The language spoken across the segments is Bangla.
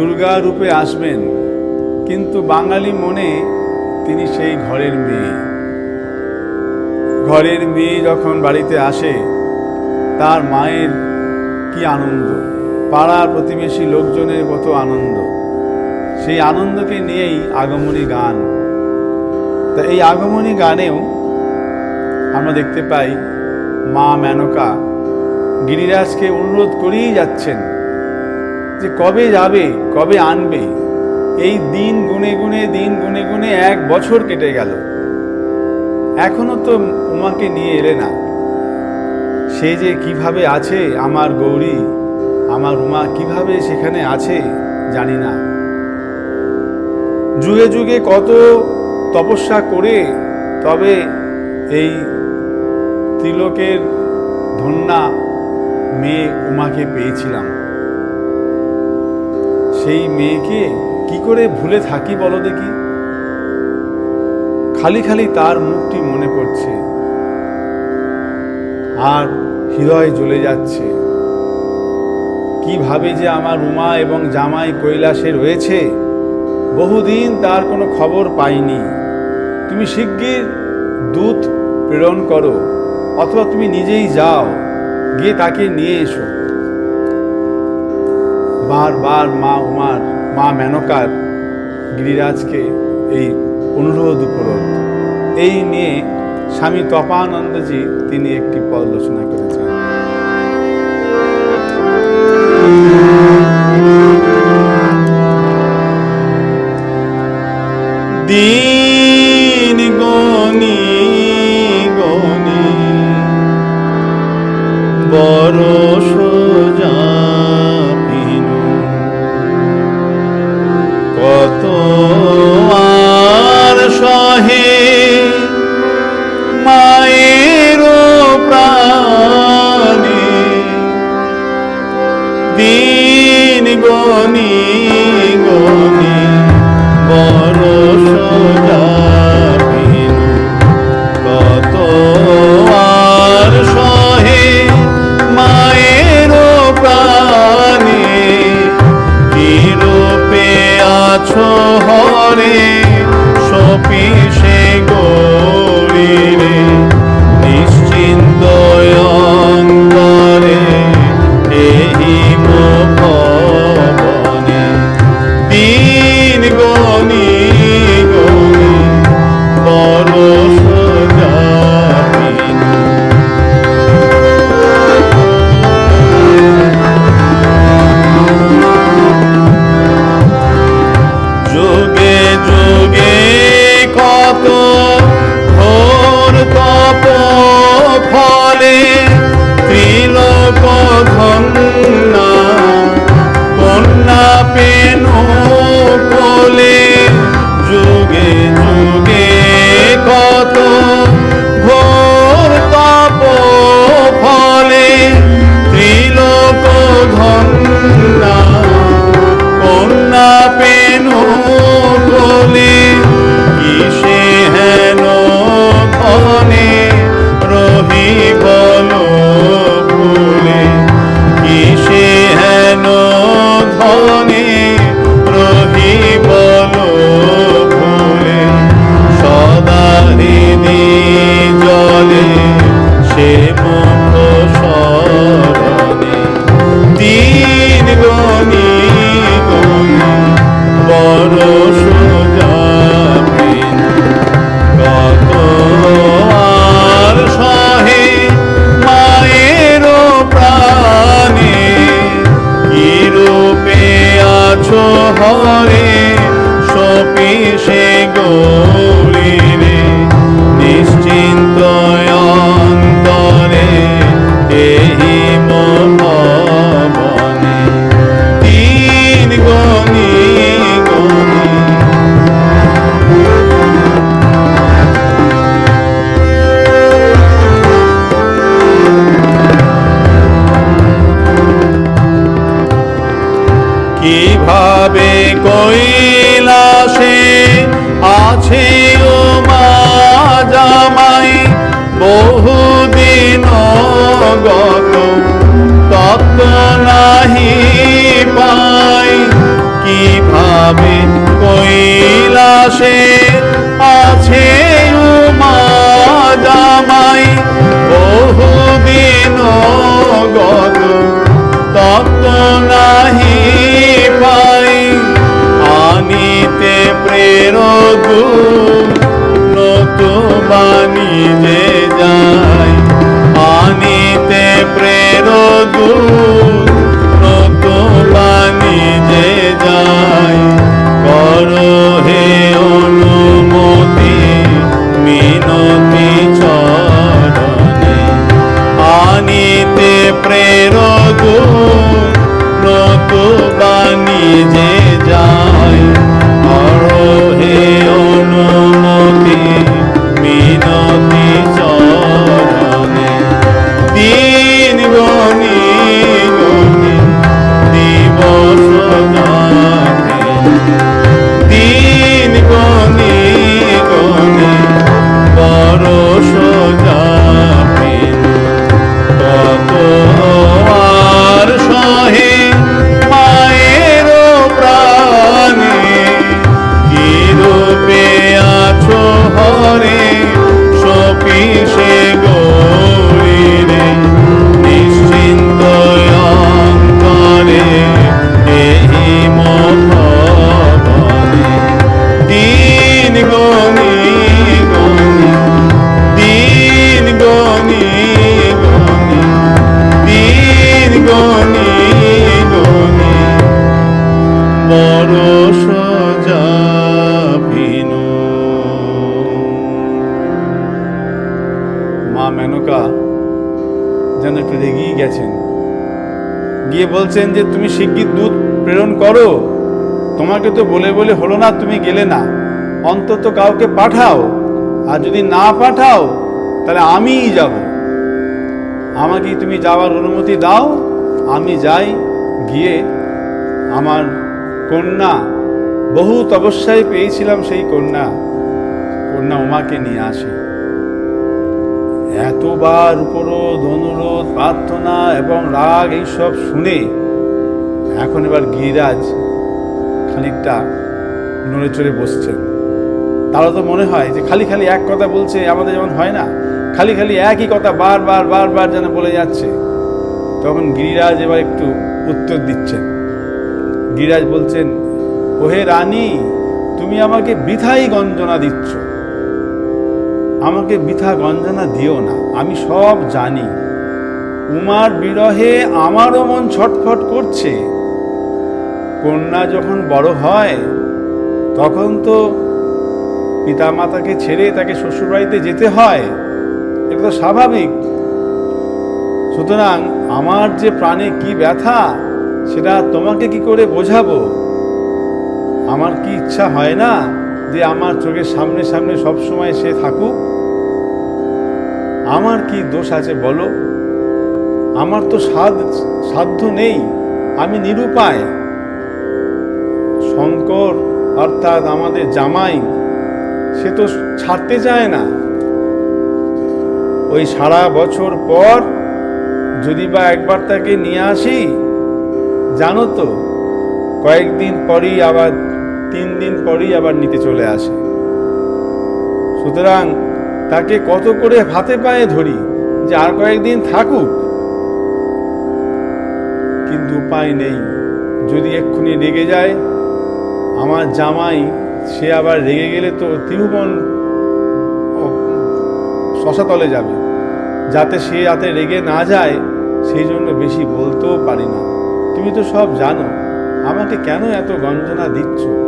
দুর্গা রূপে আসবেন, কিন্তু বাঙালি মনে তিনি সেই ঘরের মেয়ে। ঘরের মেয়ে যখন বাড়িতে আসে, তার মায়ের কি আনন্দ? পাড়া প্রতিবেশী লোকজনের কত আনন্দ? সেই আনন্দকে নিয়েই আগমনী গান। তা এই আগমনী গানেও আমরা দেখতে পাই মা মেনকা গিরিরাজকে অনুরোধ করেই যাচ্ছেন। যে কবে যাবে, কবে আনবে, এই দিন গুনে গুনে, দিন গুনে গুনে এক বছর কেটে গেল। এখনও তো উমাকে নিয়ে এলে না। সে যে কীভাবে আছে আমার গৌরী, আমার উমা কীভাবে সেখানে আছে জানি না। যুগে যুগে কত তপস্যা করে, তবে এই তিলকের ধন্যা মেয়ে উমাকে পেয়েছিলাম। সেই মেয়েকে কি করে ভুলে থাকি বলো দেখি? খালি খালি তার মুখটি মনে পড়ছে। আর হৃদয় জ্বলে যাচ্ছে। কীভাবে যে আমার উমা এবং জামাই কৈলাসে রয়েছে, বহুদিন তার কোনো খবর পাইনি। তুমি শিগগির দূত প্রেরণ করো, অথবা তুমি নিজেই যাও, গিয়ে তাকে নিয়ে এসো। বারবার মা উমার, মা মেনকার গিরিরাজকে এই অনুরোধ উপরোধ এই নিয়ে স্বামী তপানন্দজি তিনি একটি পদ রচনা করেছেন। Buddha. কৈলাসে আছে জামাই বহুদিন গত তপ্ত নাহি পাই। আনিতে প্রেরক নতুবানি যে বলছেন যে তুমি শিগগির দুধ প্রেরণ করো। তোমাকে তো বলে বলে হলো না তুমি গেলে না। অন্তত কাউকে পাঠাও। আর যদি না পাঠাও, তাহলে আমিই যাব। আমাকে তুমি যাওয়ার অনুমতি দাও। আমি যাই। গিয়ে আমার কন্যা বহু তপস্যায় পেয়েছিলাম সেই কন্যা। কন্যা উমাকে নিয়ে আসি। এতবার উপরোধ, অনুরোধ, প্রার্থনা এবং রাগ এইসব শুনে এখন এবার গিরিরাজ খানিকটা নড়ে চড়ে বসছেন। তারা তো মনে হয় যে খালি খালি এক কথা বলছে, আমাদের যেমন হয় না, খালি খালি একই কথা বারবার বারবার যেন বলে যাচ্ছে। তখন গিরিরাজ এবার একটু উত্তর দিচ্ছেন। গিরিরাজ বলছেন, ওহে রানী, তুমি আমাকে বৃথাই গঞ্জনা দিচ্ছ। আমাকে বৃথা গঞ্জনা দিও না, আমি সব জানি। উমার বিরহে আমারও মন ছটফট করছে। কন্যা যখন বড় হয়, তখন তো পিতামাতাকে ছেড়ে তাকে শ্বশুরবাড়িতে যেতে হয়, এটা তো স্বাভাবিক। সুতরাং আমার যে প্রাণে কি ব্যথা, সেটা তোমাকে কি করে বোঝাবো? আমার কি ইচ্ছা হয় না? যে আমার চোখের সামনে সামনে সব সময় সে থাকুক, আমার কি দোষ আছে বলো? আমার তো সাধ, সাধ্য নেই, আমি নিরুপায়। শঙ্কর অর্থাৎ আমাদের জামাই, সে তো ছাড়তে চায় না। ওই সারা বছর পর যদি বা একবার তাকে নিয়ে আসি, জানো তো, কয়েকদিন পরই আবার তিন দিন পরেই আবার নিতে চলে আসে। সুতরাং তাকে কত করে হাতে পায়ে ধরি যে আর কয়েকদিন থাকুক। কিন্তু উপায় নেই। যদি এক্ষুনি রেগে যায়, আমার জামাই, সে আবার রেগে গেলে তো ত্রিভুবন ও- শশাতলে যাবে। যাতে সে যাতে রেগে না যায়, সেই জন্য বেশি বলতেও পারি না। তুমি তো সব জানো, আমাকে কেন এত গঞ্জনা দিচ্ছ?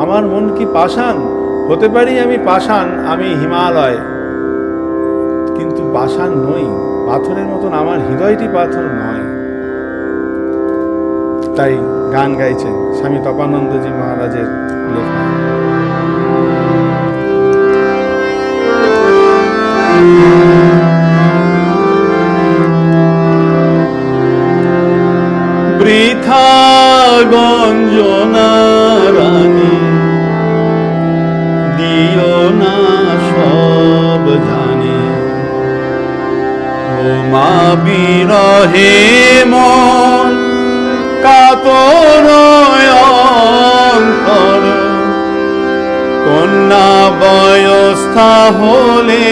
আমার মন কি পাষাণ? হতে পারি আমি পাষাণ, আমি হিমালয়। কিন্তু পাষাণ নই, পাথরের মতন আমার হৃদয়টি পাথর নয়। তাই গান গাইছেন স্বামী তপানন্দজি মহারাজের লেখা। বৃথা গঞ্জনা মা বিরহে মন, কাতর অন্তর। কন্যা বয়স্থা হলে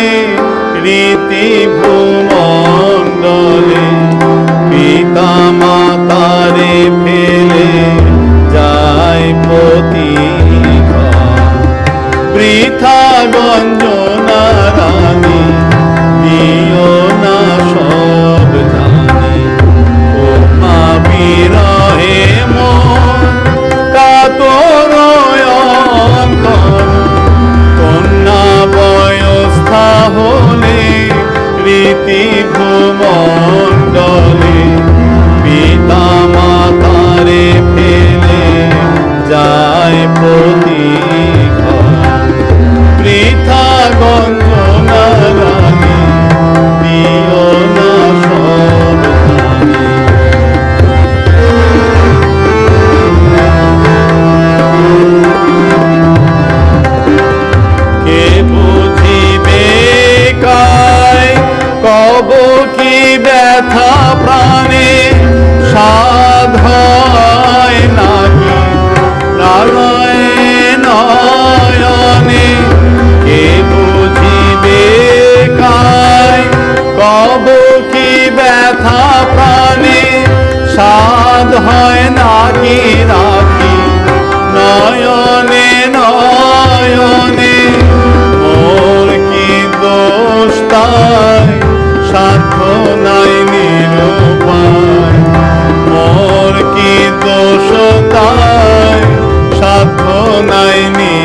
রীতি ভূমণ্ডলে পিতা মাতারে ফেলে যায় পতি বৃথা গঞ্জন con সাদ হয় নাকি রাখি? নয়নে নয়নে, মোর কি দোষ তাই? সাধ্য নাই নিরুপায়। মোর কি দোষ তাই? সাধ্য নাই নির